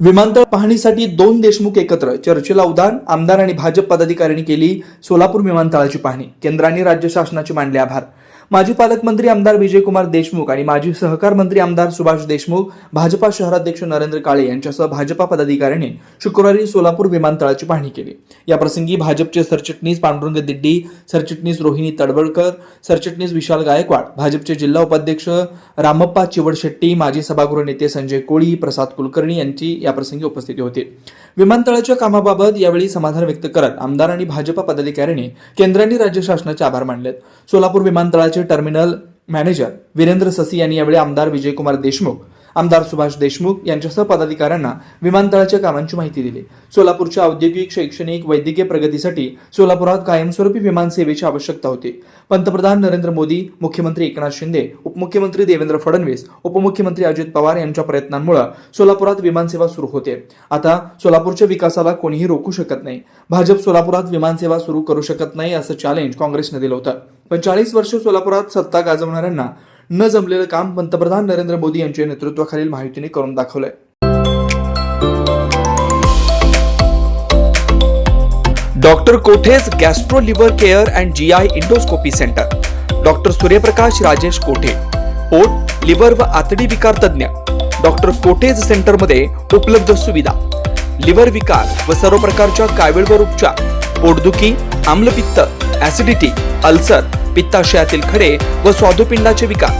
विमानतळ पाहणीसाठी दोन देशमुख एकत्र चर्चेला उदान आमदार आणि भाजप पदाधिकाऱ्यांनी केली सोलापूर विमानतळाची पाहणी केंद्राने राज्य शासनाचे मानले आभार. माजी पालकमंत्री आमदार विजयकुमार देशमुख आणि माजी सहकार मंत्री आमदार सुभाष देशमुख भाजपा शहराध्यक्ष नरेंद्र काळे यांच्यासह भाजपा पदाधिकाऱ्यांनी शुक्रवारी सोलापूर विमानतळाची पाहणी केली. या प्रसंगी भाजपचे सरचिटणीस पांडुरंग दिड्डी सरचिटणीस रोहिणी तडवळकर सरचिटणीस विशाल गायकवाड भाजपचे जिल्हा उपाध्यक्ष रामप्पा चिवडशेट्टी माजी सभागृह नेते संजय कोळी प्रसाद कुलकर्णी यांची या प्रसंगी उपस्थिती होती. विमानतळाच्या कामाबाबत यावेळी समाधान व्यक्त करत आमदार आणि भाजपा पदाधिकाऱ्यांनी केंद्रांनी राज्य शासनाचे आभार मानलेत. सोलापूर विमानतळाचे टर्मिनल मॅनेजर वीरेंद्र ससी यांनी यावेळी आमदार विजयकुमार देशमुख आमदार सुभाष देशमुख यांच्यासह पदाधिकाऱ्यांना विमानतळाच्या कामांची माहिती दिली. सोलापूरच्या औद्योगिक शैक्षणिक वैद्यकीय प्रगतीसाठी सोलापुरात कायमस्वरूपी विमान सेवेची आवश्यकता होती. पंतप्रधान नरेंद्र मोदी मुख्यमंत्री एकनाथ शिंदे उपमुख्यमंत्री देवेंद्र फडणवीस उपमुख्यमंत्री अजित पवार यांच्या प्रयत्नांमुळे सोलापुरात विमानसेवा सुरू होते. आता सोलापूरच्या विकासाला कोणीही रोखू शकत नाही. भाजप सोलापुरात विमानसेवा सुरू करू शकत नाही असं चॅलेंज काँग्रेसनं दिलं होतं. पण चाळीस वर्ष सोलापुरात सत्ता गाजवणाऱ्यांना न जमलेलं काम पंतप्रधान नरेंद्र मोदी यांच्या नेतृत्वाखालील माहितीने करून दाखवलंय. Doctor Kothe's gastro liver care and G I endoscopy centre. Doctor Suryaprakash Rajesh Kothe पोट लिव्हर व आतडी विकार तज्ज्ञ. डॉक्टर कोठेज सेंटरमध्ये उपलब्ध सुविधा. लिव्हर विकार व सर्व प्रकारच्या कावीळवर उपचार. पोटदुखी आम्लपित्त ऍसिडिटी अल्सर पित्ताशयातील खडे व स्वादुपिंडाचे विकार.